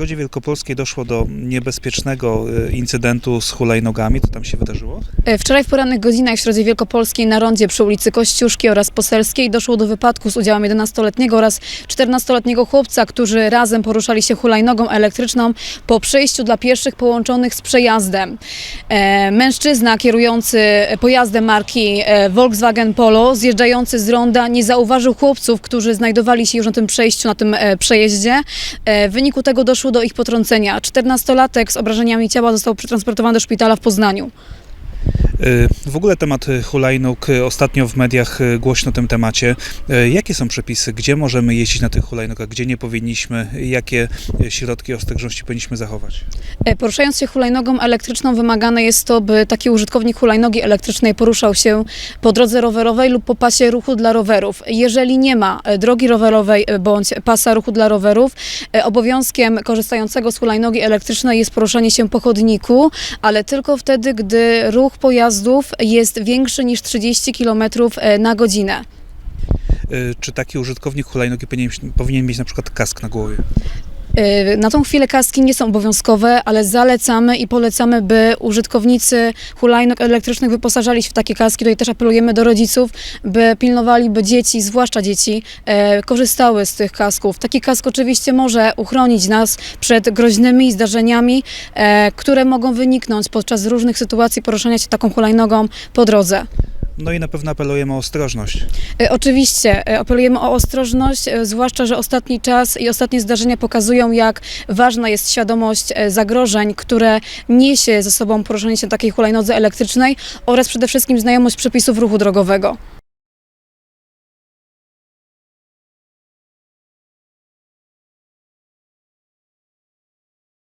Środzie Wielkopolskiej doszło do niebezpiecznego e, incydentu z hulajnogami. Co tam się wydarzyło? E, Wczoraj w porannych godzinach w Środzie Wielkopolskiej na rondzie przy ulicy Kościuszki oraz Poselskiej doszło do wypadku z udziałem 11-letniego oraz 14-letniego chłopca, którzy razem poruszali się hulajnogą elektryczną po przejściu dla pieszych połączonych z przejazdem. E, Mężczyzna kierujący pojazdem marki Volkswagen Polo zjeżdżający z ronda nie zauważył chłopców, którzy znajdowali się już na tym przejściu, na tym przejeździe. W wyniku tego doszło do ich potrącenia. 14-latek z obrażeniami ciała został przetransportowany do szpitala w Poznaniu. E, W ogóle temat hulajnóg, e, ostatnio w mediach e, głośno o tym temacie. Jakie są przepisy? Gdzie możemy jeździć na tych hulajnogach? Gdzie nie powinniśmy? Jakie środki ostrożności powinniśmy zachować? E, Poruszając się hulajnogą elektryczną wymagane jest to, by taki użytkownik hulajnogi elektrycznej poruszał się po drodze rowerowej lub po pasie ruchu dla rowerów. Jeżeli nie ma e, drogi rowerowej e, bądź pasa ruchu dla rowerów, obowiązkiem korzystającego z hulajnogi elektrycznej jest poruszanie się po chodniku, ale tylko wtedy, gdy ruch pojazdów jest większy niż 30 km na godzinę. E, Czy taki użytkownik hulajnogi powinien, powinien mieć na przykład kask na głowie? Y, Na tą chwilę kaski nie są obowiązkowe, ale zalecamy i polecamy, by użytkownicy hulajnóg elektrycznych wyposażali się w takie kaski. Tutaj też apelujemy do rodziców, by pilnowali, by dzieci, zwłaszcza dzieci, e, korzystały z tych kasków. Taki kask oczywiście może uchronić nas przed groźnymi zdarzeniami, e, które mogą wyniknąć podczas różnych sytuacji poruszania się taką hulajnogą po drodze. No i na pewno apelujemy o ostrożność. E, Oczywiście e, apelujemy o ostrożność, e, zwłaszcza, że ostatni czas i ostatnie zdarzenia pokazują, jak ważna jest świadomość zagrożeń, które niesie ze sobą poruszanie się takiej hulajnodze elektrycznej oraz przede wszystkim znajomość przepisów ruchu drogowego.